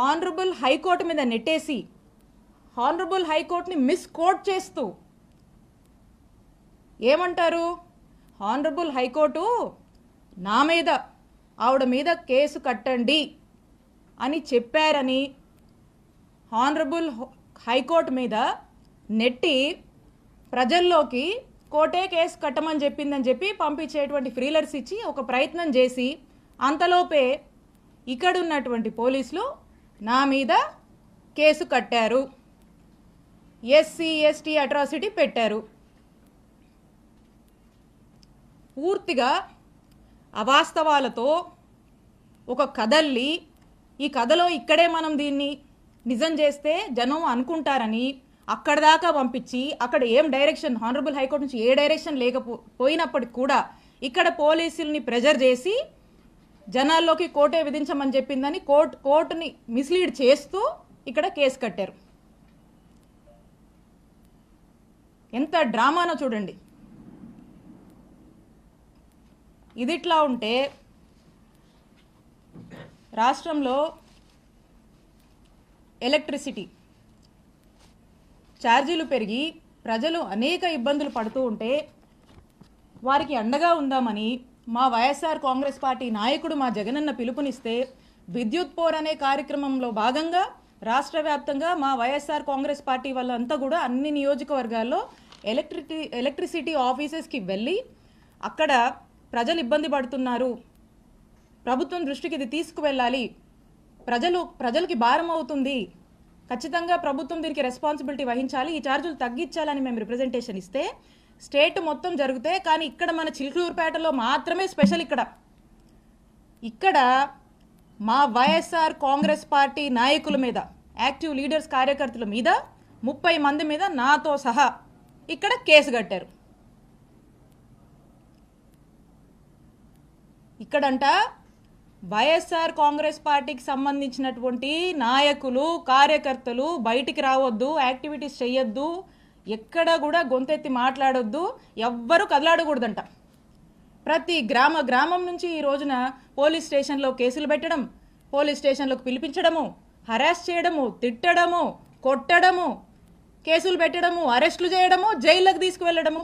Honourable high court మీద నెట్టేసి honourable హైకోర్టుని మిస్కోట్ చేస్తూ ఏమంటారు? హానరబుల్ హైకోర్టు నా మీద ఆవిడ మీద కేసు కట్టండి అని చెప్పారని హానరబుల్ హైకోర్టు మీద నెట్టి ప్రజల్లోకి కోర్టే కేసు కట్టమని చెప్పిందని చెప్పి పంపించేటువంటి ఫ్రీలర్స్ ఇచ్చి ఒక ప్రయత్నం చేసి అంతలోపే ఇక్కడ ఉన్నటువంటి పోలీసులు నా మీద కేసు కట్టారు. ఎస్సీ ఎస్టీ అట్రాసిటీ పెట్టారు. పూర్తిగా అవాస్తవాలతో ఒక కథల్లి ఈ కథలో ఇక్కడే మనం దీన్ని నిజం చేస్తే జనం అనుకుంటారని అక్కడ దాకా పంపించి అక్కడ ఏం డైరెక్షన్ హానరబుల్ హైకోర్టు నుంచి ఏ డైరెక్షన్ లేకపో పోయినప్పటికి కూడా ఇక్కడ పోలీసుల్ని ప్రెజర్ చేసి జనాల్లోకి కోర్టే విధించమని చెప్పిందని కోర్టు కోర్టుని మిస్లీడ్ చేస్తూ ఇక్కడ కేసు కట్టారు. ఎంత డ్రామానో చూడండి. ఇదిట్లా ఉంటే రాష్ట్రంలో ఎలక్ట్రిసిటీ ఛార్జీలు పెరిగి ప్రజలు అనేక ఇబ్బందులు పడుతూ ఉంటే వారికి అండగా ఉందామని మా వైఎస్ఆర్ కాంగ్రెస్ పార్టీ నాయకుడు మా జగనన్న పిలుపునిస్తే విద్యుత్ పోర్ అనే కార్యక్రమంలో భాగంగా రాష్ట్ర వ్యాప్తంగా మా వైఎస్ఆర్ కాంగ్రెస్ పార్టీ వాళ్ళంతా కూడా అన్ని నియోజకవర్గాల్లో ఎలక్ట్రిటీ ఎలక్ట్రిసిటీ ఆఫీసెస్కి వెళ్ళి అక్కడ ప్రజలు ఇబ్బంది పడుతున్నారు. ప్రభుత్వం దృష్టికి ఇది తీసుకువెళ్ళాలి. ప్రజలు ప్రజలకి భారం అవుతుంది. ఖచ్చితంగా ప్రభుత్వం దీనికి రెస్పాన్సిబిలిటీ వహించాలి. ఈ ఛార్జీలు తగ్గించాలని మేము రిప్రజెంటేషన్ ఇస్తే స్టేట్ మొత్తం జరిగితే కానీ ఇక్కడ మన చిలుకూరుపేటలో మాత్రమే స్పెషల్ ఇక్కడ. ఇక్కడ మా వైఎస్ఆర్ కాంగ్రెస్ పార్టీ నాయకుల మీద యాక్టివ్ లీడర్స్ కార్యకర్తల మీద ముప్పై మంది మీద నాతో సహా ఇక్కడ కేసు కట్టారు. ఇక్కడంట వైఎస్ఆర్ కాంగ్రెస్ పార్టీకి సంబంధించినటువంటి నాయకులు కార్యకర్తలు బయటికి రావద్దు యాక్టివిటీస్ చేయొద్దు ఎక్కడ కూడా గొంతెత్తి మాట్లాడొద్దు ఎవ్వరూ కదలాడకూడదంట. ప్రతి గ్రామ గ్రామం నుంచి ఈ రోజున పోలీస్ స్టేషన్లో కేసులు పెట్టడం పోలీస్ స్టేషన్లోకి పిలిపించడము హరాస్ చేయడము తిట్టడము కొట్టడము కేసులు పెట్టడము అరెస్టులు చేయడము జైళ్ళకు తీసుకువెళ్ళడము.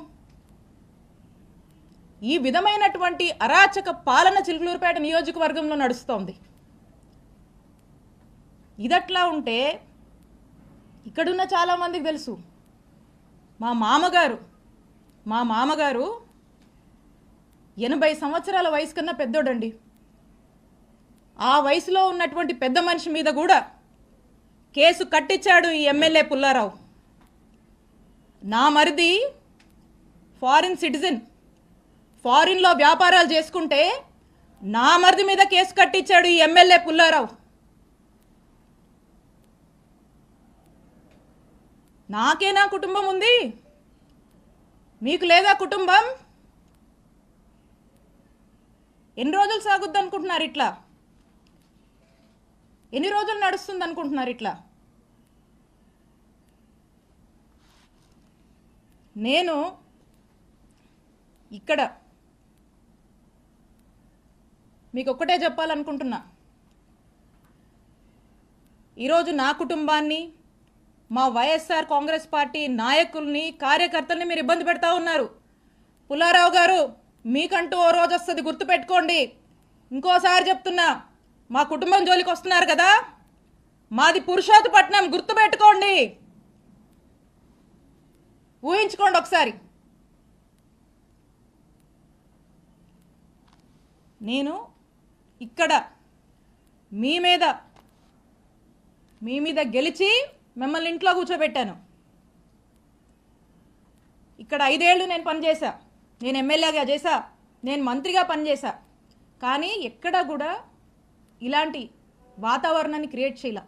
ఈ విధమైనటువంటి అరాచక పాలన చిలుకలూరుపేట నియోజకవర్గంలో నడుస్తోంది. ఇదట్లా ఉంటే ఇక్కడున్న చాలామందికి తెలుసు. మా మామగారు మా మామగారు ఎనభై సంవత్సరాల వయసు కన్నా పెద్దోడండి. ఆ వయసులో ఉన్నటువంటి పెద్ద మనిషి మీద కూడా కేసు కట్టించాడు ఈ ఎమ్మెల్యే పుల్లారావు. నా మరిది ఫారిన్ సిటిజన్. ఫారిన్లో వ్యాపారాలు చేసుకుంటే నా మరిది మీద కేసు కట్టించాడు ఈ ఎమ్మెల్యే పుల్లారావు. నాకేనా కుటుంబం ఉంది. మీకు లేదా కుటుంబం? ఎన్ని రోజులు సాగుద్ది అనుకుంటున్నారు ఇట్లా? ఎన్ని రోజులు నడుస్తుంది అనుకుంటున్నారు ఇట్లా? నేను ఇక్కడ మీకు ఒక్కటే చెప్పాలనుకుంటున్నా. ఈరోజు నా కుటుంబాన్ని మా వైఎస్ఆర్ కాంగ్రెస్ పార్టీ నాయకుల్ని కార్యకర్తల్ని మీరు ఇబ్బంది పెడతా ఉన్నారు. పుల్లారావు గారు మీకంటూ ఓ రోజు వస్తుంది గుర్తుపెట్టుకోండి. ఇంకోసారి చెప్తున్నా మా కుటుంబం జోలికి వస్తున్నారు కదా? మాది పురుషోత్పట్నం గుర్తుపెట్టుకోండి. ఊహించుకోండి ఒకసారి. నేను ఇక్కడ మీ మీద మీ మీద గెలిచి మిమ్మల్ని ఇంట్లో కూర్చోబెట్టాను. ఇక్కడ ఐదేళ్ళు నేను పనిచేశా. నేను ఎమ్మెల్యేగా చేశా. నేను మంత్రిగా పనిచేశా. కానీ ఎక్కడ కూడా ఇలాంటి వాతావరణాన్ని క్రియేట్ చేయాల.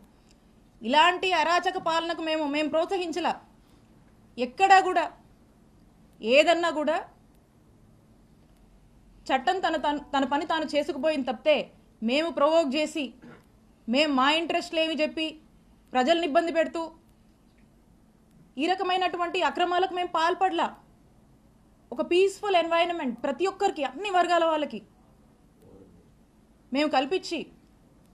ఇలాంటి అరాచక పాలనకు మేము మేము ప్రోత్సహించలా. ఎక్కడా కూడా ఏదన్నా కూడా చట్టం తన తన తన పని తాను చేసుకుపోయింది తప్పితే మేము ప్రొవోక్ చేసి మేము మా ఇంట్రెస్ట్లు ఏమి చెప్పి ప్రజల్ని ఇబ్బంది పెడుతూ ఈ రకమైనటువంటి అక్రమాలకు మేము పాల్పడలా. ఒక పీస్ఫుల్ ఎన్వైరన్మెంట్ ప్రతి ఒక్కరికి అన్ని వర్గాల వాళ్ళకి మేము కల్పించి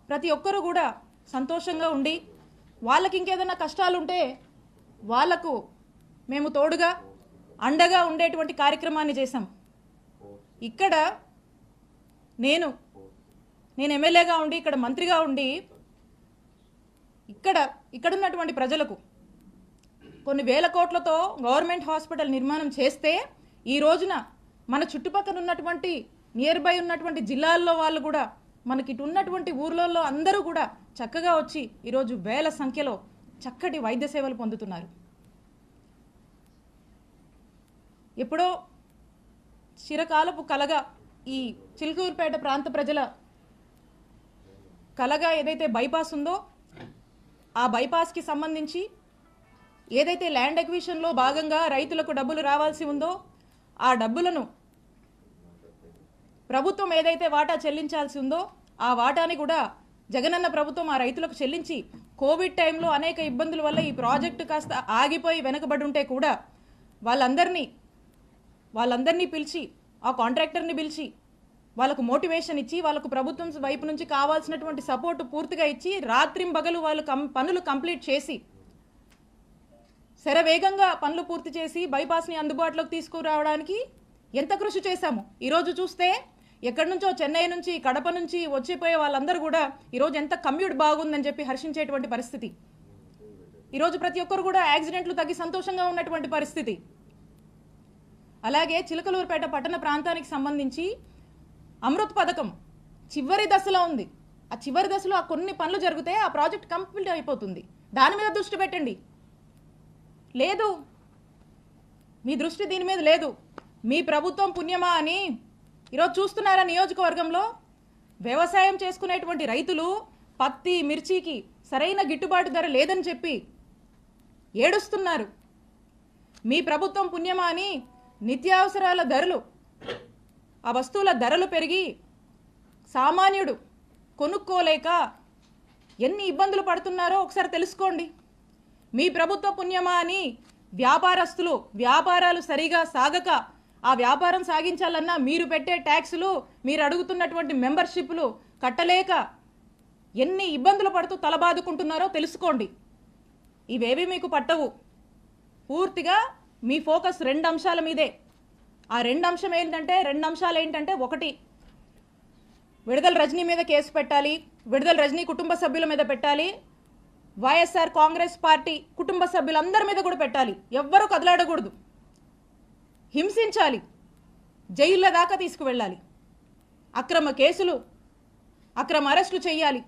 ప్రతి ఒక్కరు కూడా సంతోషంగా ఉండి వాళ్ళకి ఇంకేదైనా కష్టాలు ఉంటే వాళ్ళకు మేము తోడుగా అండగా ఉండేటువంటి కార్యక్రమాన్ని చేశాం. ఇక్కడ నేను నేను ఎమ్మెల్యేగా ఉండి ఇక్కడ మంత్రిగా ఉండి ఇక్కడ ఇక్కడ ఉన్నటువంటి ప్రజలకు కొన్ని వేల కోట్లతో గవర్నమెంట్ హాస్పిటల్ నిర్మాణం చేస్తే ఈ రోజున మన చుట్టుపక్కల ఉన్నటువంటి నియర్ బై ఉన్నటువంటి జిల్లాల్లో వాళ్ళు కూడా మనకి ఇటు ఉన్నటువంటి ఊర్లలో అందరూ కూడా చక్కగా వచ్చి ఈరోజు వేల సంఖ్యలో చక్కటి వైద్య సేవలు పొందుతున్నారు. ఎప్పుడో చిరకాలపు కలగా ఈ చిలుకూరుపేట ప్రాంత ప్రజల కలగా ఏదైతే బైపాస్ ఉందో ఆ బైపాస్కి సంబంధించి ఏదైతే ల్యాండ్ ఎక్విషన్లో భాగంగా రైతులకు డబ్బులు రావాల్సి ఉందో ఆ డబ్బులను ప్రభుత్వం ఏదైతే వాటా చెల్లించాల్సి ఉందో ఆ వాటాని కూడా జగనన్న ప్రభుత్వం ఆ రైతులకు చెల్లించి కోవిడ్ టైంలో అనేక ఇబ్బందుల వల్ల ఈ ప్రాజెక్టు కాస్త ఆగిపోయి వెనకబడి ఉంటే కూడా వాళ్ళందరినీ వాళ్ళందరినీ పిలిచి ఆ కాంట్రాక్టర్ని పిలిచి వాళ్ళకు మోటివేషన్ ఇచ్చి వాళ్ళకు ప్రభుత్వం వైపు నుంచి కావాల్సినటువంటి సపోర్ట్ పూర్తిగా ఇచ్చి రాత్రింబగలు వాళ్ళు కం పనులు కంప్లీట్ చేసి శరవేగంగా పనులు పూర్తి చేసి బైపాస్ని అందుబాటులోకి తీసుకురావడానికి ఎంత కృషి చేశాము? ఈరోజు చూస్తే ఎక్కడి నుంచో చెన్నై నుంచి కడప నుంచి వచ్చిపోయే వాళ్ళందరూ కూడా ఈరోజు ఎంత కమ్యూట్ బాగుందని చెప్పి హర్షించేటువంటి పరిస్థితి. ఈరోజు ప్రతి ఒక్కరు కూడా యాక్సిడెంట్లు తగ్గి సంతోషంగా ఉన్నటువంటి పరిస్థితి. అలాగే చిలకలూరుపేట పట్టణ ప్రాంతానికి సంబంధించి అమృత్ పథకం. చివరి దశలో ఉంది. ఆ చివరి దశలో ఆ కొన్ని పనులు జరిగితే ఆ ప్రాజెక్ట్ కంప్లీట్ అయిపోతుంది. దాని మీద దృష్టి పెట్టండి. లేదు. మీ దృష్టి దీని మీద లేదు. మీ ప్రభుత్వం పుణ్యమా అని ఈరోజు చూస్తున్నారా నియోజకవర్గంలో? వ్యవసాయం చేసుకునేటువంటి రైతులు పత్తి మిర్చికి సరైన గిట్టుబాటు ధర లేదని చెప్పి ఏడుస్తున్నారు. మీ ప్రభుత్వం పుణ్యమా అని నిత్యావసరాల ధరలు ఆ వస్తువుల ధరలు పెరిగి సామాన్యుడు కొనుక్కోలేక ఎన్ని ఇబ్బందులు పడుతున్నారో ఒకసారి తెలుసుకోండి. మీ ప్రభుత్వ పుణ్యమా అని వ్యాపారస్తులు వ్యాపారాలు సరిగా సాగక ఆ వ్యాపారం సాగించాలన్నా మీరు పెట్టే ట్యాక్సులు మీరు అడుగుతున్నటువంటి మెంబర్షిప్లు కట్టలేక ఎన్ని ఇబ్బందులు పడుతూ తలబాదుకుంటున్నారో తెలుసుకోండి. ఇవేవి మీకు పట్టవు. పూర్తిగా మీ ఫోకస్ రెండు అంశాల మీదే. ఆ రెండు అంశం ఏంటంటే రెండు అంశాలు ఏంటంటే ఒకటి విడుదల రజనీ మీద కేసు పెట్టాలి విడుదల రజనీ కుటుంబ సభ్యుల మీద పెట్టాలి వైఎస్ఆర్ కాంగ్రెస్ పార్టీ కుటుంబ సభ్యులందరి మీద కూడా పెట్టాలి. ఎవ్వరూ కదలాడకూడదు. హింసించాలి. జైళ్ళ దాకా తీసుకువెళ్ళాలి. అక్రమ కేసులు అక్రమ అరెస్టులు చేయాలి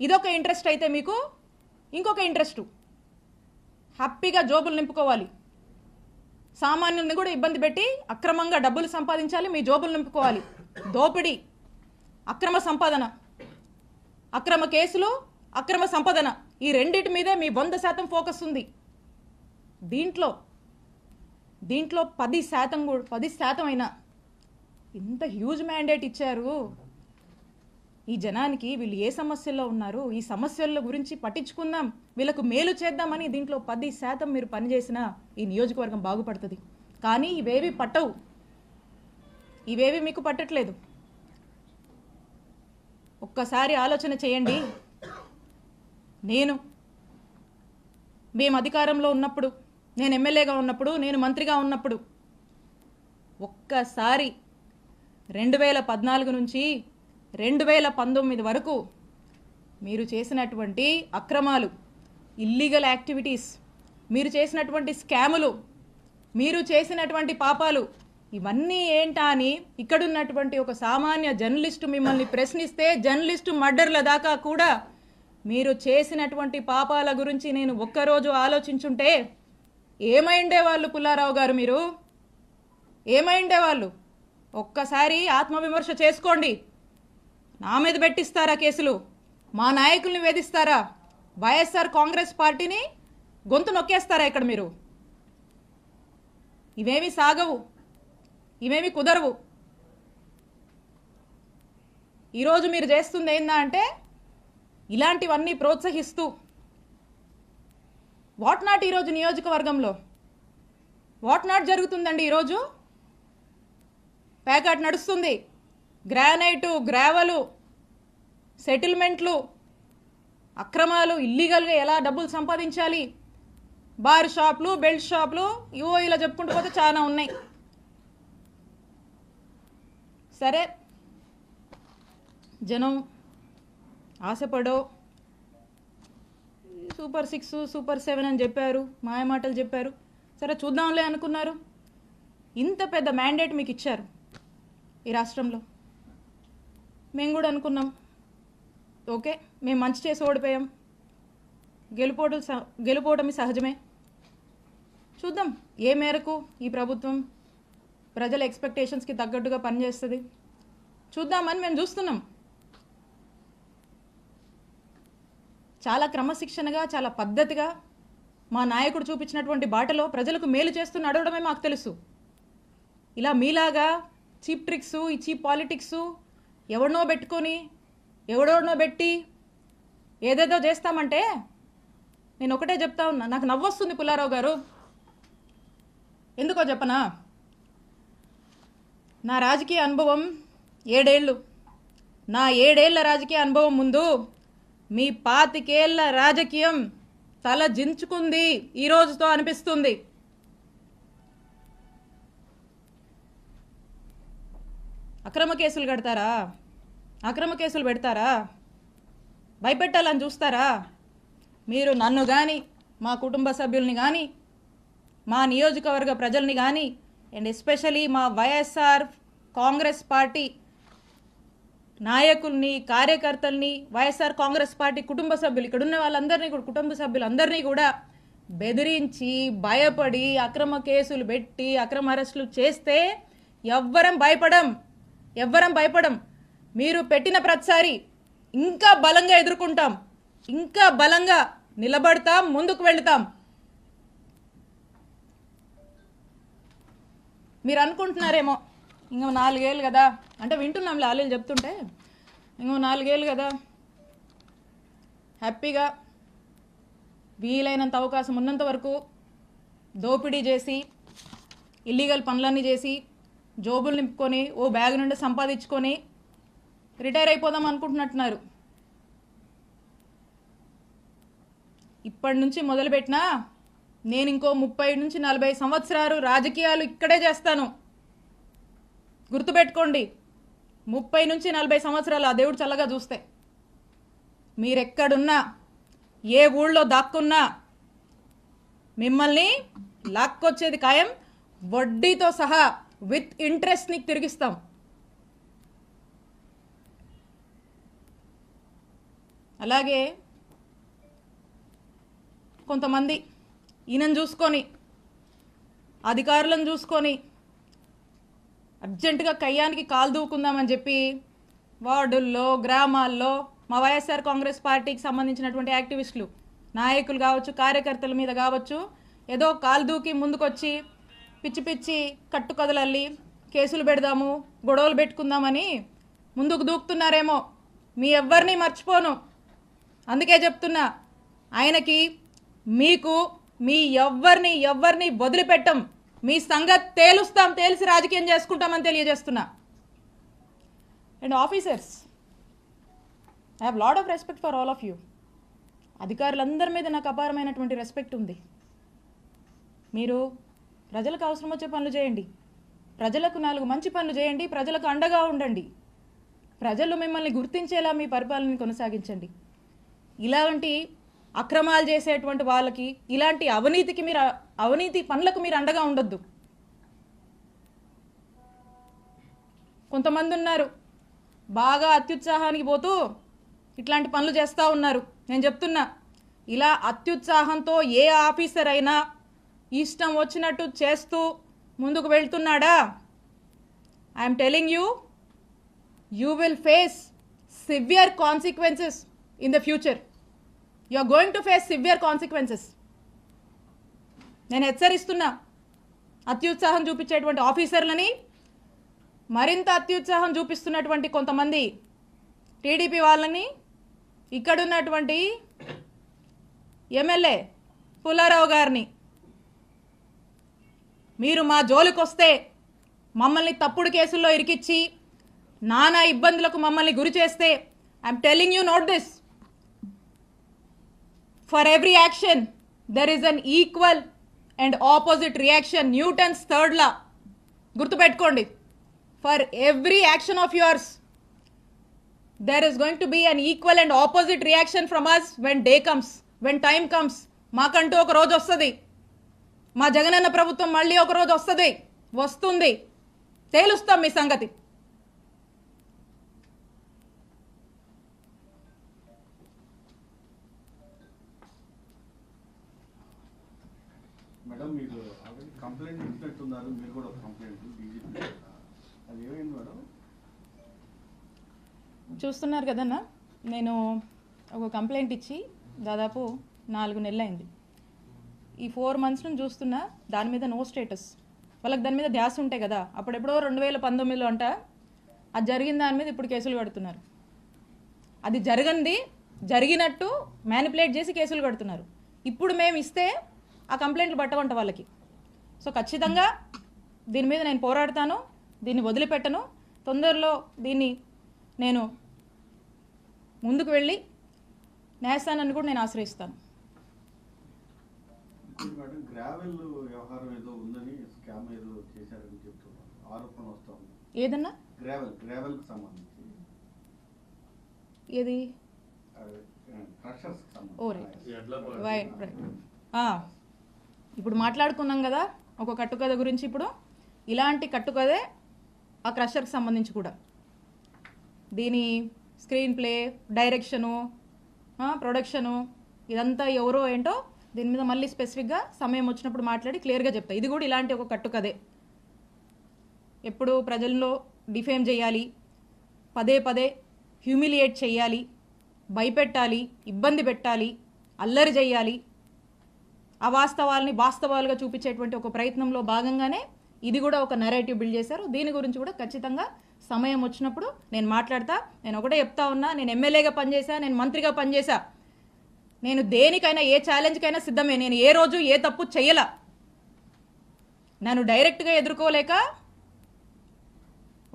ఇదొక ఇంట్రెస్ట్ అయితే మీకు ఇంకొక ఇంట్రెస్ట్. హ్యాపీగా జోబులు నింపుకోవాలి. సామాన్యుల్ని కూడా ఇబ్బంది పెట్టి అక్రమంగా డబ్బులు సంపాదించాలి మీ జోబులు నింపుకోవాలి. దోపిడీ. అక్రమ సంపాదన. అక్రమ కేసులు అక్రమ సంపాదన. ఈ రెండింటి మీదే మీ వంద శాతం ఫోకస్ ఉంది. దీంట్లో దీంట్లో పది శాతం కూడా పది శాతం అయినా ఇంత హ్యూజ్ మ్యాండేట్ ఇచ్చారు. ఈ జనానికి వీళ్ళు ఏ సమస్యల్లో ఉన్నారు? ఈ సమస్యల గురించి పట్టించుకుందాం. వీళ్ళకు మేలు చేద్దామని దీంట్లో పది శాతం మీరు పనిచేసినా ఈ నియోజకవర్గం బాగుపడుతుంది. కానీ ఇవేవి పట్టవు. ఇవేవి మీకు పట్టట్లేదు. ఒక్కసారి ఆలోచన చేయండి. నేను మేము అధికారంలో ఉన్నప్పుడు నేను ఎమ్మెల్యేగా ఉన్నప్పుడు నేను మంత్రిగా ఉన్నప్పుడు ఒక్కసారి రెండు వేల పద్నాలుగు నుంచి రెండు వేల పంతొమ్మిది వరకు మీరు చేసినటువంటి అక్రమాలు ఇల్లీగల్ యాక్టివిటీస్ మీరు చేసినటువంటి స్కాములు మీరు చేసినటువంటి పాపాలు ఇవన్నీ ఏంటా అని ఇక్కడున్నటువంటి ఒక సామాన్య జర్నలిస్టు మిమ్మల్ని ప్రశ్నిస్తే జర్నలిస్టు మర్డర్ల దాకా కూడా మీరు చేసినటువంటి పాపాల గురించి నేను ఒక్కరోజు ఆలోచించుంటే ఏమైండే వాళ్ళు పుల్లారావు గారు మీరు? ఏమైండే వాళ్ళు? ఒక్కసారి ఆత్మవిమర్శ చేసుకోండి. నా మీద పెట్టిస్తారా కేసులు? మా నాయకుల్ని వేధిస్తారా? వైఎస్ఆర్ కాంగ్రెస్ పార్టీని గొంతు నొక్కేస్తారా ఇక్కడ మీరు? ఇవేమి సాగవు. ఇవేమి కుదరవు. ఈరోజు మీరు చేస్తుంది ఏందా అంటే ఇలాంటివన్నీ ప్రోత్సహిస్తూ. వాట్ నాట్ ఈరోజు నియోజకవర్గంలో? వాట్ నాట్ జరుగుతుందండి ఈరోజు? ప్యాకెట్ నడుస్తుంది. గ్రానైటు గ్రావలు సెటిల్మెంట్లు అక్రమాలు ఇల్లీగల్గా ఎలా డబ్బులు సంపాదించాలి? బార్ షాప్లు బెల్ట్ షాప్లు ఇవో ఇలా చెప్పుకుంటూ పోతే చాలా ఉన్నాయి. సరే. జనం ఆశపడో. సూపర్ సిక్స్ సూపర్ సెవెన్ అని చెప్పారు మాయమాటలు చెప్పారు. సరే చూద్దాంలే అనుకున్నారు. ఇంత పెద్ద మ్యాండేట్ మీకు ఇచ్చారు ఈ రాష్ట్రంలో. మేము కూడా అనుకున్నాం. ఓకే మేము మంచి చేసి ఓడిపోయాం. గెలుపోవడం స- గెలుపోవటమి సహజమే. చూద్దాం ఏ మేరకు ఈ ప్రభుత్వం ప్రజల ఎక్స్పెక్టేషన్స్కి తగ్గట్టుగా పనిచేస్తుంది. చూద్దామని మేము చూస్తున్నాం. చాలా క్రమశిక్షణగా చాలా పద్ధతిగా మా నాయకుడు చూపించినటువంటి బాటలో ప్రజలకు మేలు చేస్తూ నడవడమే మాకు తెలుసు. ఇలా మీలాగా చీప్ ట్రిక్స్ ఈ చీప్ పాలిటిక్స్ ఎవడనో పెట్టుకొని ఎవడెవడనో పెట్టి ఏదేదో చేస్తామంటే నేను ఒకటే చెప్తా ఉన్నా. నాకు నవ్వొస్తుంది పుల్లారావు గారు. ఎందుకో చెప్పనా? నా రాజకీయ అనుభవం ఏడేళ్ళు. నా ఏడేళ్ళ రాజకీయ అనుభవం ముందు మీ పాతికేళ్ళ రాజకీయం తల జించుకుంది ఈ రోజుతో అనిపిస్తుంది. అక్రమ కేసులు కడతారా? అక్రమ కేసులు పెడతారా? భయపెట్టాలని చూస్తారా? మీరు నన్ను కానీ మా కుటుంబ సభ్యుల్ని కానీ మా నియోజకవర్గ ప్రజల్ని కానీ అండ్ ఎస్పెషలీ మా వైఎస్ఆర్ కాంగ్రెస్ పార్టీ నాయకుల్ని కార్యకర్తల్ని వైఎస్ఆర్ కాంగ్రెస్ పార్టీ కుటుంబ సభ్యులు ఇక్కడ ఉన్న వాళ్ళందరినీ కూడా కుటుంబ సభ్యులందరినీ కూడా బెదిరించి భయపడి అక్రమ కేసులు పెట్టి అక్రమ అరెస్టులు చేస్తే ఎవ్వరం భయపడం. ఎవ్వరం భయపడం. మీరు పెట్టిన ప్రతిసారి ఇంకా బలంగా ఎదుర్కొంటాం. ఇంకా బలంగా నిలబడతాం ముందుకు వెళతాం. మీరు అనుకుంటున్నారేమో ఇంకో నాలుగేళ్ళు కదా. అంటే వింటున్నాం లాలీలు చెప్తుంటే ఇంకో నాలుగేళ్ళు కదా. హ్యాపీగా వీలైనంత అవకాశం ఉన్నంత వరకు దోపిడీ చేసి ఇల్లీగల్ పనులన్నీ చేసి జోబులు నింపుకొని ఓ బ్యాగ్ నుండి సంపాదించుకొని రిటైర్ అయిపోదాం అనుకుంటున్నట్టున్నారు. ఇప్పటి నుంచి మొదలుపెట్టినా నేను ఇంకో ముప్పై నుంచి నలభై సంవత్సరాలు రాజకీయాలు ఇక్కడే చేస్తాను. గుర్తుపెట్టుకోండి ముప్పై నుంచి నలభై సంవత్సరాలు ఆ దేవుడు చల్లగా చూస్తే. మీరెక్కడున్నా ఏ ఊళ్ళో దాక్కున్నా మిమ్మల్ని లాక్కొచ్చేది ఖాయం వడ్డీతో సహా విత్ ఇంట్రెస్ట్ నీకు తిరిగిస్తాం. అలాగే కొంతమంది ఈయనను చూసుకొని అధికారులను చూసుకొని అర్జెంటుగా కయ్యానికి కాలు దూకుందామని చెప్పి వార్డుల్లో గ్రామాల్లో మా వైఎస్ఆర్ కాంగ్రెస్ పార్టీకి సంబంధించినటువంటి యాక్టివిస్టులు నాయకులు కావచ్చు కార్యకర్తల మీద కావచ్చు ఏదో కాలు దూకి ముందుకొచ్చి పిచ్చి పిచ్చి కట్టుకథలల్లి కేసులు పెడదాము గొడవలు పెట్టుకుందామని ముందుకు దూకుతున్నారేమో. మీ ఎవ్వరిని మర్చిపోను. అందుకే చెప్తున్నా ఆయనకి మీకు మీ ఎవ్వరిని ఎవ్వరిని వదిలిపెట్టం. మీ సంగతి తేలుస్తాం తేల్చి రాజకీయం చేసుకుంటామని తెలియజేస్తున్నా. And officers I have lot of respect for all of you అధికారులందరి మీద నాకు అపారమైనటువంటి రెస్పెక్ట్ ఉంది. మీరు ప్రజలకు అవసరం వచ్చే పనులు చేయండి. ప్రజలకు నాలుగు మంచి పనులు చేయండి. ప్రజలకు అండగా ఉండండి. ప్రజలు మిమ్మల్ని గుర్తించేలా మీ పరిపాలనని కొనసాగించండి. ఇలాంటి అక్రమాలు చేసేటువంటి వాళ్ళకి ఇలాంటి అవినీతికి మీరు అవినీతి పనులకు మీరు అండగా ఉండొద్దు. కొంతమంది ఉన్నారు బాగా అత్యుత్సాహానికి పోతూ ఇట్లాంటి పనులు చేస్తూ ఉన్నారు. నేను చెప్తున్నా ఇలా అత్యుత్సాహంతో ఏ ఆఫీసర్ అయినా ఇష్టం వచ్చినట్టు చేస్తూ ముందుకు వెళ్తున్నాడా? I'm telling you you will face severe consequences in the future you are going to face severe consequences నేను హెచ్చరిస్తున్నా అత్యుత్సాహం చూపించేటువంటి ఆఫీసర్లని మరింత అత్యుత్సాహం చూపిస్తున్నటువంటి కొంతమంది టీడీపీ వాళ్ళని ఇక్కడున్నటువంటి ఎమ్మెల్యే పుల్లారావు గారిని మీరు మా జోలికొస్తే మమ్మల్ని తప్పుడు కేసుల్లో ఇరికిచ్చి నానా ఇబ్బందులకు మమ్మల్ని గురి చేస్తే I'm telling you note this for every action there is an equal and opposite reaction Newton's third law గుర్తుపెట్టుకోండి. For every action of yours there is going to be an equal and opposite reaction from us when day comes when time comes మాకంటూ ఒక రోజు వస్తుంది. మా జగనన్న ప్రభుత్వం మళ్ళీ ఒక రోజు వస్తుంది. వస్తుంది. తేలుస్తాం మీ సంగతి. మేడం మీరు ఆల్రెడీ కంప్లైంట్ ఇచ్చినట్టున్నారు. మీరు కూడా ఒక కంప్లైంట్ డీజీపీ అది ఏమైంది మేడం? చూస్తున్నారు కదన్నా? నేను ఒక కంప్లైంట్ ఇచ్చి దాదాపు నాలుగు నెలలు అయింది ఈ ఫోర్ మంత్స్ నుంచి చూస్తున్నా దాని మీద నో స్టేటస్. వాళ్ళకి దాని మీద ధ్యాస ఉంటాయి కదా అప్పుడెప్పుడో రెండు వేల పంతొమ్మిదిలో అంట అది జరిగిన దాని మీద ఇప్పుడు కేసులు కడుతున్నారు. అది జరగంది జరిగినట్టు మ్యానిపులేట్ చేసి కేసులు కడుతున్నారు. ఇప్పుడు మేము ఇస్తే ఆ కంప్లైంట్లు పట్టవంట వాళ్ళకి. సో ఖచ్చితంగా దీని మీద నేను పోరాడతాను దీన్ని వదిలిపెట్టను. తొందరలో దీన్ని నేను ముందుకు వెళ్ళి న్యాయస్థానాన్ని కూడా నేను ఆశ్రయిస్తాను. మేడం గ్రావెల్ వ్యవహారం ఏదో ఉందని స్కామ్ ఏదో చేశారని చెప్తున్నారు. ఆరోపణ వస్తా ఉంది ఏదన్నా? గ్రావెల్ గ్రావెల్కి సంబంధించి. ఏది? Oh right. రైట్. ఇప్పుడు మాట్లాడుకున్నాం కదా ఒక కట్టుకథ గురించి ఇప్పుడు. ఇలాంటి కట్టుకథే ఆ క్రషర్కి సంబంధించి కూడా. దీని స్క్రీన్ ప్లే డైరెక్షను ప్రొడక్షను ఇదంతా ఎవరో ఏంటో దీని మీద మళ్ళీ స్పెసిఫిక్గా సమయం వచ్చినప్పుడు మాట్లాడి క్లియర్గా చెప్తా. ఇది కూడా ఇలాంటి ఒక కట్టుకదే ఎప్పుడు ప్రజల్లో డిఫేమ్ చేయాలి పదే పదే హ్యూమిలియేట్ చేయాలి భయపెట్టాలి ఇబ్బంది పెట్టాలి అల్లరి చేయాలి. అవాస్తవాల్ని వాస్తవాలుగా చూపించేటువంటి ఒక ప్రయత్నంలో భాగంగానే ఇది కూడా ఒక నెరేటివ్ బిల్డ్ చేశారు. దీని గురించి కూడా ఖచ్చితంగా సమయం వచ్చినప్పుడు నేను మాట్లాడతా. నేను ఒకటే చెప్తా ఉన్నా నేను ఎమ్మెల్యేగా పనిచేశా నేను మంత్రిగా పనిచేశా. నేను దేనికైనా ఏ ఛాలెంజ్కైనా సిద్ధమే. నేను ఏ రోజు ఏ తప్పు చెయ్యలా. నన్ను డైరెక్ట్గా ఎదుర్కోలేక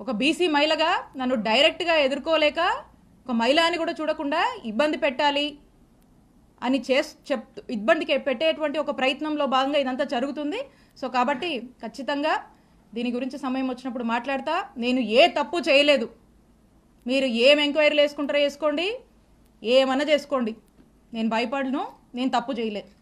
ఒక బీసీ మహిళగా నన్ను డైరెక్ట్గా ఎదుర్కోలేక ఒక మహిళ అని కూడా చూడకుండా ఇబ్బంది పెట్టాలి అని చేస్ చెప్ ఇబ్బందికి పెట్టేటువంటి ఒక ప్రయత్నంలో భాగంగా ఇదంతా జరుగుతుంది. సో కాబట్టి ఖచ్చితంగా దీని గురించి సమయం వచ్చినప్పుడు మాట్లాడతా. నేను ఏ తప్పు చేయలేదు. మీరు ఏం ఎంక్వైరీలు వేసుకుంటారో వేసుకోండి. ఏమన్నా చేసుకోండి. నేను భయపడను నేను తప్పు చేయలేదు